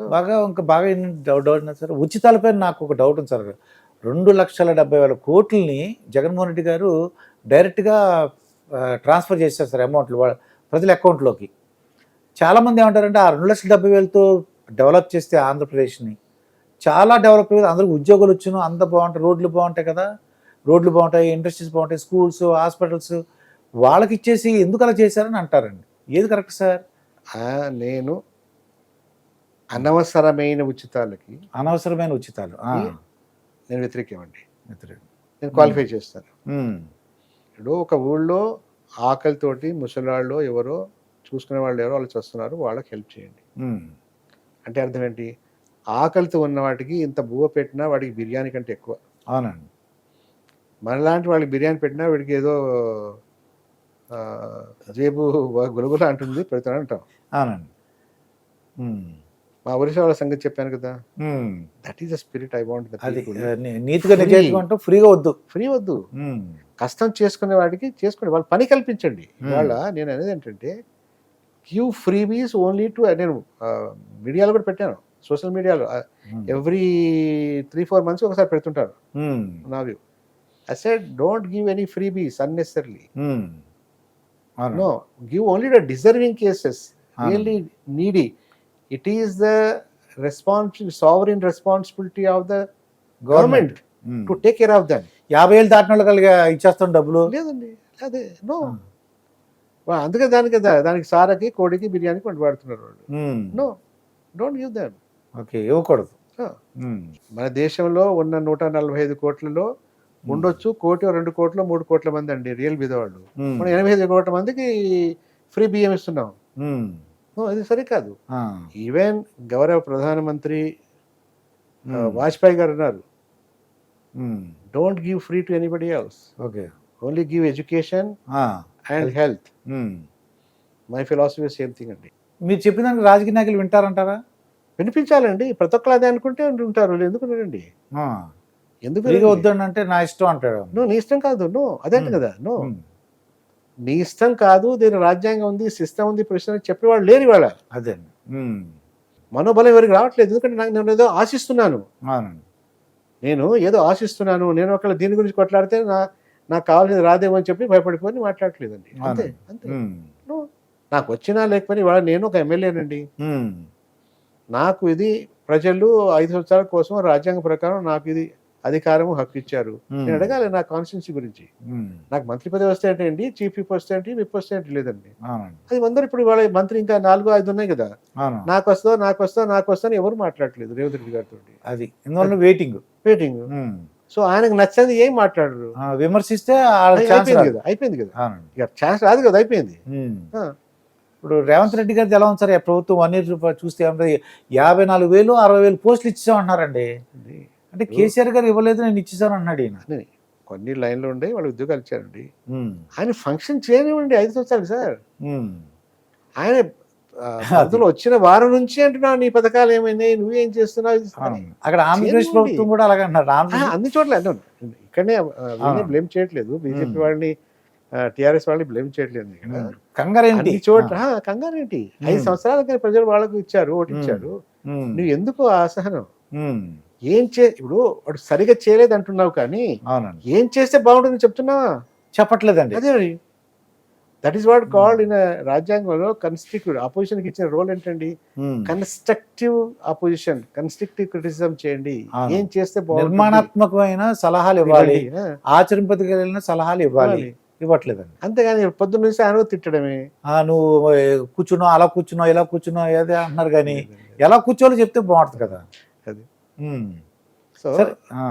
బాగా ఇంకా బాగా డౌట్ డౌట్ సార్ ఉచితాలపై నాకు ఒక డౌట్ ఉంది సార్. రెండు లక్షల డెబ్బై వేల కోట్లని జగన్మోహన్ రెడ్డి గారు డైరెక్ట్గా ట్రాన్స్ఫర్ చేస్తారు సార్ అమౌంట్లు ప్రజల అకౌంట్లోకి. చాలామంది ఏమంటారంటే ఆ రెండు లక్షల డెబ్బై వేలతో డెవలప్ చేస్తే ఆంధ్రప్రదేశ్ని. చాలా డెవలప్ అయ్యేది అందరికి ఉద్యోగాలు వచ్చును అంత బాగుంటాయి రోడ్లు బాగుంటాయి కదా. రోడ్లు బాగుంటాయి ఇండస్ట్రీస్ బాగుంటాయి స్కూల్స్ హాస్పిటల్స్. వాళ్ళకి ఇచ్చేసి ఎందుకు అలా చేశారని అంటారండి? ఏది కరెక్ట్ సార్? నేను అనవసరమైన ఉచితాలకి అనవసరమైన ఉచితాలు. ఆ, నేను వ్యతిరేకమండి. మిత్రుడు. నేను క్వాలిఫై చేస్తాను. ఉమ్, ఇప్పుడు ఒక ఊళ్ళో ఆకలితోటి ముసలాళ్ళు ఎవరో చూసుకునే వాళ్ళు ఎవరో వాళ్ళు వస్తున్నారు వాళ్ళకి హెల్ప్ చేయండి. ఉమ్, అంటే అర్థం ఏంటి? ఆకలితో ఉన్న వాటికి ఇంత బువ్వ పెట్టినా వాడికి బిర్యానీ కంటే ఎక్కువ. అవునండి. మనలాంటి వాళ్ళకి బిర్యానీ పెట్టినా వీడికి ఏదో ఆ, జేబు గురుగుల అంటుంది పెడతాను అంటాం. అవునండి. ఉమ్, మా వాళ్ళ సంగతి చెప్పాను కదా. That is the spirit I want నీతిగా. నిజాయితీగా ఫ్రీగా వద్దు. ఫ్రీ వద్దు. కష్టం చేసుకునే వాడికి చేసుకోండి. వాళ్ళు పని కల్పించండి. ఇవాళ నేను అనేది ఏంటంటే క్యూ ఫ్రీబీస్ ఓన్లీ టు నేను మీడియాలో కూడా పెట్టాను. సోషల్ మీడియాలో. ఎవ్రీ త్రీ ఫోర్ మంత్స్ ఒకసారి పెడుతుంటారు. ఉమ్, నా view. I said don't give any freebies unnecessary um. అవును. No give only the deserving cases. Really needy it is the response sovereign responsibility of the government. To take care of them యాభై ఏళ్ళు దాటిన వాళ్ళు కలిగి ఇచ్చేస్తాం డబ్బులు. లేదండి. అదే నో. ఆ. అందుకే దానికి దానికి సారకి కోడికి బిర్యానీకి వంటి వాడుతున్నారు వాళ్ళు. ఉమ్, no. Don't give them okay ఇవ్వకూడదు. ఉమ్, మన దేశంలో ఉన్న నూట నలభై ఐదు కోట్లలో ఉండొచ్చు కోటి రెండు కోట్లు మూడు కోట్ల మంది అండి రియల్ బీదవాళ్ళు. మనం ఎనభై ఐదు కోట్ల మందికి ఫ్రీ బియ్యం ఇస్తున్నాం. అది సరికాదు. ఈవెన్ గౌరవ ప్రధానమంత్రి వాజ్పేయి గారు అన్నారు ఉమ్, don't give free to anybody else okay. Only give education and health. My philosophy same thing అండి. మీరు చెప్పిన దానికి రాజకీయ నాయకులు వింటారంటారా? వినిపించాలండి. ప్రతి ఒక్కరు అదే అనుకుంటే ఉంటారు ఎందుకు వినండి? ఎందుకు? వద్దండి అంటే నా ఇష్టం అంటాడు. నువ్వు నీ ఇష్టం కాదు. నో అదే. కదా. నో ఉమ్, నీ ఇష్టం కాదు దీని రాజ్యాంగం ఉంది సిస్టమ్ ఉంది ప్రశ్న చెప్పేవాళ్ళు లేరు ఇవాళ. అదే. మనోబలం ఎవరికి రావట్లేదు. ఎందుకంటే నాకు నేను ఏదో ఆశిస్తున్నాను. నేను ఏదో ఆశిస్తున్నాను. నేను ఒకవేళ దీని గురించి కొట్లాడితే నా నాకు కావాల్సింది రాదేమో అని చెప్పి భయపడిపోయి మాట్లాడట్లేదండి. అంతే. అంతే. నాకు వచ్చినా లేకపోయినా ఇవాళ నేను ఒక ఎమ్మెల్యేనండి నాకు ఇది ప్రజలు ఐదు సంవత్సరాల కోసం రాజ్యాంగ ప్రకారం నాకు ఇది అధికారం హక్కు ఇచ్చారు నేను అడగాలి నా కాన్స్టిట్యూన్సీ గురించి. నాకు మంత్రి పదవి వస్తే అంటే ఏంటి? చీఫ్ విప్ వస్తే ఏంటి విప్ వస్తే ఏంటి లేదండి. అది అందరూ ఇప్పుడు ఇవాళ మంత్రి ఇంకా నాలుగు ఐదు ఉన్నాయి కదా. నాకు వస్తా నాకు వస్తా నాకు వస్తా అని ఎవరు మాట్లాడట్లేదు రేవంత్ రెడ్డి గారితో. అది. ఇందువల్ల వెయిటింగ్ వెయిటింగ్ సో ఆయనకు నచ్చని ఏం మాట్లాడరు. విమర్శిస్తే అయిపోయింది. కదా అయిపోయింది కదా. ఇక ఛాన్స్ రాదు కదా అయిపోయింది. ఇప్పుడు రేవంత్ రెడ్డి గారిది ఎలా ఉంది సార్? ప్రభుత్వం వన్ ఇయర్ చూస్తే యాభై నాలుగు వేలు అరవై వేలు పోస్టులు ఇచ్చామంటున్నారండి అంటే కేసీఆర్ గారు ఇవ్వలేదు నేను ఇచ్చేసాను అన్నాడు ఈయన. కొన్ని లైన్లు ఉండే వాళ్ళు ఉద్యోగాలు ఇచ్చారండి. ఆయన ఫంక్షన్ చేయనివ్వండి ఐదు సంవత్సరాలు సార్. ఆయన అందులో వచ్చిన వారం నుంచి అంటున్నావు నీ పథకాలు ఏమైనాయి నువ్వేం చేస్తున్నావు. అక్కడ ఆంధ్రప్రదేశ్. ప్రభుత్వం కూడా అలాగే అన్నారు. అన్ని చోట్ల ఇక్కడనే. బ్లేమ్ చేయట్లేదు. బీజేపీ. వాళ్ళని టిఆర్ఎస్ వాళ్ళని బ్లేమ్ చేయట్లేదు ఇక్కడ. కంగారేంటి చోట్ల ఆ, కంగారు ఏంటి? ఐదు ఉమ్. సంవత్సరాలకి ప్రజలు వాళ్ళకు ఇచ్చారు ఓటు ఇచ్చారు. నువ్వు ఎందుకు అసహనం? ఏం చే ఇప్పుడు వాడు సరిగా చేయలేదు అంటున్నావు కానీ అవునండి. ఏం చేస్తే బాగుంటుంది చెప్తున్నావా చెప్పట్లేదండి. అదే that is what called in రాజ్యాంగంలో కన్స్ట్రక్టివ్ ఆపోజిషన్కి ఇచ్చిన రోల్ ఏంటండి? కన్స్ట్రక్టివ్ ఆపోజిషన్ కన్స్ట్రక్టివ్ క్రిటిసిజం చేయండి. ఏం చేస్తే నిర్మాణాత్మకమైన సలహాలు ఇవ్వాలి. ఆచరింపదగిన సలహాలు ఇవ్వాలి. ఇవ్వట్లేదండి. అంతేగాని పొద్దున్న నుంచి ఆయన తిట్టడమే. ఆ, నువ్వు కూర్చున్నావు అలా కూర్చున్నావు ఇలా కూర్చున్నావు ఏదే అంటున్నారు కానీ ఎలా కూర్చోవాలో చెప్తే బాగుంటుంది కదా. అది. సరే ఆ.